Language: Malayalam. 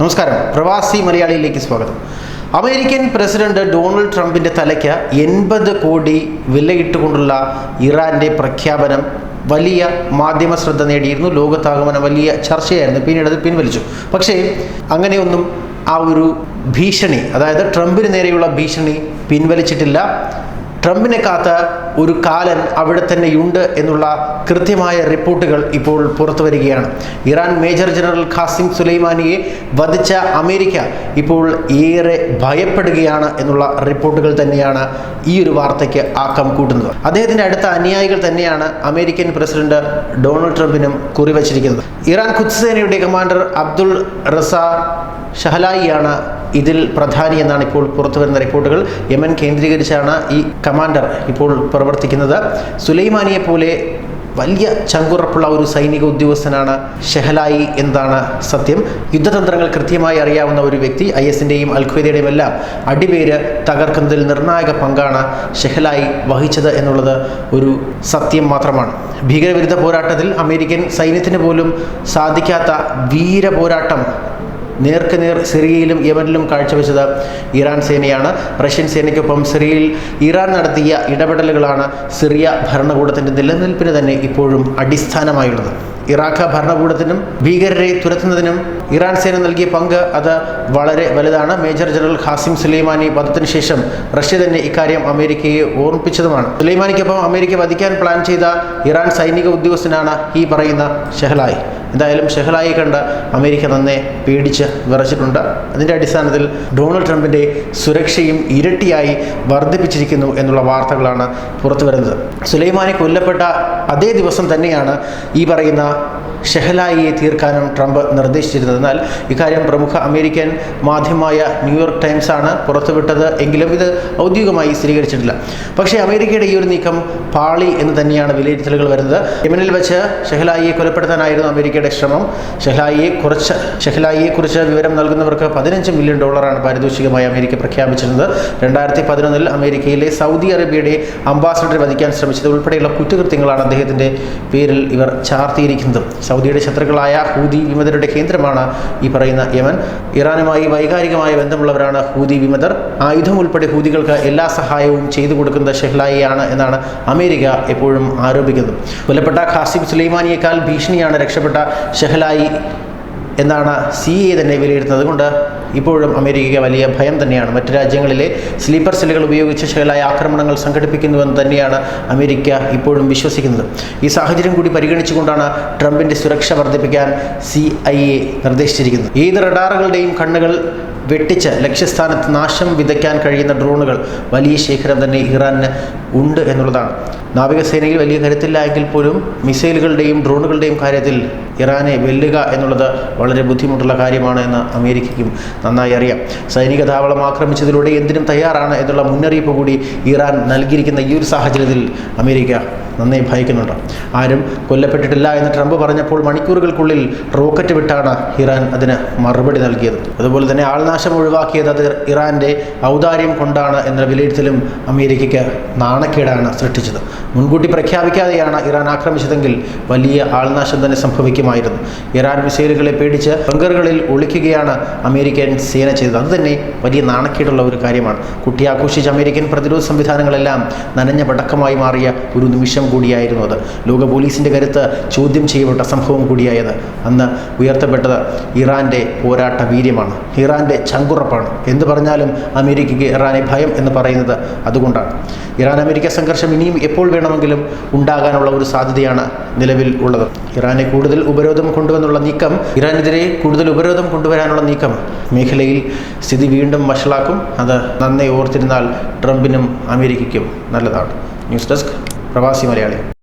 നമസ്കാരം. പ്രവാസി മലയാളിയിലേക്ക് സ്വാഗതം. അമേരിക്കൻ പ്രസിഡന്റ് ഡൊണാൾഡ് ട്രംപിന്റെ തലയ്ക്ക് എൺപത് കോടി വിലയിട്ടുകൊണ്ടുള്ള ഇറാന്റെ പ്രഖ്യാപനം വലിയ മാധ്യമ ശ്രദ്ധ നേടിയിരുന്നു. ലോകത്താകമനം വലിയ ചർച്ചയായിരുന്നു. പിന്നീട് അത് പിൻവലിച്ചു. പക്ഷേ അങ്ങനെയൊന്നും ആ ഒരു ഭീഷണി അതായത് ട്രംപിന് നേരെയുള്ള ഭീഷണി പിൻവലിച്ചിട്ടില്ല. ട്രംപിനെ കാത്ത് ഒരു കാലൻ അവിടെ തന്നെയുണ്ട് എന്നുള്ള കൃത്യമായ റിപ്പോർട്ടുകൾ ഇപ്പോൾ പുറത്തു വരികയാണ്. ഇറാൻ മേജർ ജനറൽ ഖാസിം സുലൈമാനിയെ വധിച്ച അമേരിക്ക ഇപ്പോൾ ഏറെ ഭയപ്പെടുകയാണ് എന്നുള്ള റിപ്പോർട്ടുകൾ തന്നെയാണ് ഈ ഒരു വാർത്തയ്ക്ക് ആക്കം കൂട്ടുന്നത്. അദ്ദേഹത്തിന്റെ അടുത്ത അനുയായികൾ തന്നെയാണ് അമേരിക്കൻ പ്രസിഡന്റ് ഡൊണാൾഡ് ട്രംപിനും കുറിവച്ചിരിക്കുന്നത്. ഇറാൻ കുത്സേനയുടെ സേനയുടെ കമാൻഡർ അബ്ദുൾ റസ ഷഹലായിയാണ് ഇതിൽ പ്രധാനി എന്നാണ് ഇപ്പോൾ പുറത്തു വരുന്ന റിപ്പോർട്ടുകൾ. യമൻ കേന്ദ്രീകരിച്ചാണ് ഈ കമാൻഡർ ഇപ്പോൾ പ്രവർത്തിക്കുന്നത്. സുലൈമാനിയെ പോലെ വലിയ ചങ്കുറപ്പുള്ള ഒരു സൈനിക ഉദ്യോഗസ്ഥനാണ് ഷെഹലായി എന്നതാണ് സത്യം. യുദ്ധതന്ത്രങ്ങൾ കൃത്യമായി അറിയാവുന്ന ഒരു വ്യക്തി ഐ എസിന്റെയും അൽഖ്വയ്ദയുടെയും എല്ലാം അടിപേര് തകർക്കുന്നതിൽ നിർണായക പങ്കാണ് ഷെഹലായി വഹിച്ചത് എന്നുള്ളത് ഒരു സത്യം മാത്രമാണ്. ഭീകരവിരുദ്ധ പോരാട്ടത്തിൽ അമേരിക്കൻ സൈന്യത്തിന് പോലും സാധിക്കാത്ത വീര പോരാട്ടം നേർക്ക് നേർ സിറിയയിലും യമനിലും കാഴ്ചവെച്ചത് ഇറാൻ സേനയാണ്. റഷ്യൻ സേനയ്ക്കൊപ്പം സിറിയയിൽ ഇറാൻ നടത്തിയ ഇടപെടലുകളാണ് സിറിയ ഭരണകൂടത്തിന്റെ നിലനിൽപ്പിന് തന്നെ ഇപ്പോഴും അടിസ്ഥാനമായുള്ളത്. ഇറാഖ ഭരണകൂടത്തിനും ഭീകരരെ തുരത്തുന്നതിനും ഇറാൻ സേന നൽകിയ പങ്ക് അത് വളരെ വലുതാണ്. മേജർ ജനറൽ ഖാസിം സുലൈമാനി വധത്തിന് ശേഷം റഷ്യ തന്നെ ഇക്കാര്യം അമേരിക്കയെ ഓർമ്മിപ്പിച്ചതുമാണ്. സുലൈമാനിക്കൊപ്പം അമേരിക്ക വധിക്കാൻ പ്ലാൻ ചെയ്ത ഇറാൻ സൈനിക ഉദ്യോഗസ്ഥനാണ് ഈ പറയുന്ന ഷെഹലായി. എന്തായാലും ഷെഹലായി കണ്ട അമേരിക്ക തന്നെ പേടിച്ച് വിറച്ചിട്ടുണ്ട്. അതിന്റെ അടിസ്ഥാനത്തിൽ ഡൊണാൾഡ് ട്രംപിന്റെ സുരക്ഷയും ഇരട്ടിയായി വർദ്ധിപ്പിച്ചിരിക്കുന്നു എന്നുള്ള വാർത്തകളാണ് പുറത്തു വരുന്നത് സുലൈമാനെ കൊല്ലപ്പെട്ട അതേ ദിവസം തന്നെയാണ് ഈ പറയുന്ന ഷെഹലായിയെ തീർക്കാനും ട്രംപ് നിർദ്ദേശിച്ചിരുന്നത് എന്നാൽ ഇക്കാര്യം പ്രമുഖ അമേരിക്കൻ മാധ്യമമായ ന്യൂയോർക്ക് ടൈംസ് ആണ് പുറത്തുവിട്ടത് എങ്കിലും ഇത് ഔദ്യോഗികമായി സ്ഥിരീകരിച്ചിട്ടില്ല. പക്ഷേ അമേരിക്കയുടെ ഈ ഒരു നീക്കം പാളി എന്ന് തന്നെയാണ് വിലയിരുത്തലുകൾ വരുന്നത്. യമനിൽ വെച്ച് ഷെഹലായിയെ കൊലപ്പെടുത്താനായിരുന്നു അമേരിക്കയുടെ ശ്രമം. ഷെഹലായിയെ കുറച്ച് ഷെഹലായിയെ കുറിച്ച് വിവരം നൽകുന്നവർക്ക് പതിനഞ്ച് മില്യൺ ഡോളറാണ് പാരിതോഷികമായി അമേരിക്ക പ്രഖ്യാപിച്ചിരുന്നത്. രണ്ടായിരത്തി പതിനൊന്നിൽ അമേരിക്കയിലെ സൗദി അറേബ്യയുടെ അംബാസഡറെ വധിക്കാൻ ശ്രമിച്ചത് ഉൾപ്പെടെയുള്ള കുറ്റകൃത്യങ്ങളാണ് അദ്ദേഹത്തിന്റെ പേരിൽ ഇവർ ചാർത്തിയിരിക്കുന്നതും. സൗദിയുടെ ശത്രുക്കളായ ഹൂതി വിമതരുടെ കേന്ദ്രമാണ് ഈ പറയുന്ന യമൻ. ഇറാനുമായി വൈകാരികമായ ബന്ധമുള്ളവരാണ് ഹൂതി വിമതർ. ആയുധം ഉൾപ്പെടെ ഹൂതികൾക്ക് എല്ലാ സഹായവും ചെയ്തു കൊടുക്കുന്ന ഷെഹ്ലായിയാണ് എന്നാണ് അമേരിക്ക എപ്പോഴും ആരോപിക്കുന്നത്. കൊല്ലപ്പെട്ട ഖാസിം സുലൈമാനിയേക്കാൾ ഭീഷണിയാണ് രക്ഷപ്പെട്ട ഷെഹ്ലായി എന്നാണ് സി എ തന്നെ വിലയിരുത്തുന്നത്. കൊണ്ട് ഇപ്പോഴും അമേരിക്കയ്ക്ക് വലിയ ഭയം തന്നെയാണ്. മറ്റ് രാജ്യങ്ങളിലെ സ്ലീപ്പർ സെല്ലുകൾ ഉപയോഗിച്ച് ശകലായ ആക്രമണങ്ങൾ സംഘടിപ്പിക്കുന്നുവെന്ന് തന്നെയാണ് അമേരിക്ക ഇപ്പോഴും വിശ്വസിക്കുന്നത്. ഈ സാഹചര്യം കൂടി പരിഗണിച്ചുകൊണ്ടാണ് ട്രംപിന്റെ സുരക്ഷ വർദ്ധിപ്പിക്കാൻ സി ഐ എ നിർദ്ദേശിച്ചിരിക്കുന്നത്. ഏത് റഡാറുകളുടെയും കണ്ണുകൾ വെട്ടിച്ച് ലക്ഷ്യസ്ഥാനത്ത് നാശം വിതയ്ക്കാൻ കഴിയുന്ന ഡ്രോണുകൾ വലിയ ശേഖരം തന്നെ ഇറാന് ഉണ്ട് എന്നുള്ളതാണ്. നാവികസേനയിൽ വലിയ കരുത്തില്ല എങ്കിൽ പോലും മിസൈലുകളുടെയും ഡ്രോണുകളുടെയും കാര്യത്തിൽ ഇറാനെ വെല്ലുക എന്നുള്ളത് വളരെ ബുദ്ധിമുട്ടുള്ള കാര്യമാണ് എന്ന് അമേരിക്കയ്ക്കും നന്നായി അറിയാം. സൈനിക താവളം ആക്രമിച്ചതിലൂടെ എന്തിനും തയ്യാറാണ് എന്നുള്ള മുന്നറിയിപ്പ് കൂടി ഇറാൻ നൽകിയിരിക്കുന്ന ഈ ഒരു സാഹചര്യത്തിൽ അമേരിക്ക നന്നായി ഭയക്കുന്നുണ്ട്. ആരും കൊല്ലപ്പെട്ടിട്ടില്ല എന്ന് ട്രംപ് പറഞ്ഞപ്പോൾ മണിക്കൂറുകൾക്കുള്ളിൽ റോക്കറ്റ് വിട്ടാണ് ഇറാൻ അതിന് മറുപടി നൽകിയത്. അതുപോലെ തന്നെ ആൾനാശം ഒഴിവാക്കിയത് അത് ഇറാന്റെ ഔദാര്യം കൊണ്ടാണ് എന്ന വിലയിരുത്തലും അമേരിക്കയ്ക്ക് നാണക്കേടാണ് സൃഷ്ടിച്ചത്. മുൻകൂട്ടി പ്രഖ്യാപിക്കാതെയാണ് ഇറാൻ ആക്രമിച്ചതെങ്കിൽ വലിയ ആൾനാശം തന്നെ സംഭവിക്കുമായിരുന്നു. ഇറാൻ മിസൈലുകളെ പേടിച്ച് ബങ്കറുകളിൽ ഒളിക്കുകയാണ് അമേരിക്കൻ സേന ചെയ്തത്. അതുതന്നെ വലിയ നാണക്കേടുള്ള ഒരു കാര്യമാണ്. കുട്ടി ആഘോഷിച്ച അമേരിക്കൻ പ്രതിരോധ സംവിധാനങ്ങളെല്ലാം നനഞ്ഞ പടക്കമായി മാറിയ ഒരു നിമിഷം കൂടിയായിരുന്നു അത്. ലോക പോലീസിന്റെ കരുത്ത് ചോദ്യം ചെയ്യപ്പെട്ട സംഭവം കൂടിയായത്. അന്ന് ഉയർത്തപ്പെട്ടത് ഇറാന്റെ പോരാട്ട വീര്യമാണ്. ഇറാന്റെ ചങ്കുറപ്പാണ്. എന്ത് പറഞ്ഞാലും അമേരിക്കയ്ക്ക് ഇറാനെ ഭയം എന്ന് പറയുന്നത് അതുകൊണ്ടാണ്. ഇറാൻ അമേരിക്ക സംഘർഷം ഇനിയും എപ്പോൾ വേണമെങ്കിലും ഉണ്ടാകാനുള്ള ഒരു സാധ്യതയാണ് നിലവിൽ ഉള്ളത്. ഇറാനെ കൂടുതൽ ഉപരോധം കൊണ്ടുവന്നുള്ള നീക്കം ഇറാനെതിരെ കൂടുതൽ ഉപരോധം കൊണ്ടുവരാനുള്ള നീക്കം മേഖലയിൽ സ്ഥിതി വീണ്ടും വഷളാക്കും. അത് നന്നേ ഓർത്തിരുന്നാൽ ട്രംപിനും അമേരിക്കയ്ക്കും നല്ലതാണ്. ന്യൂസ് ഡെസ്ക് പ്രവാസി മലയാളി.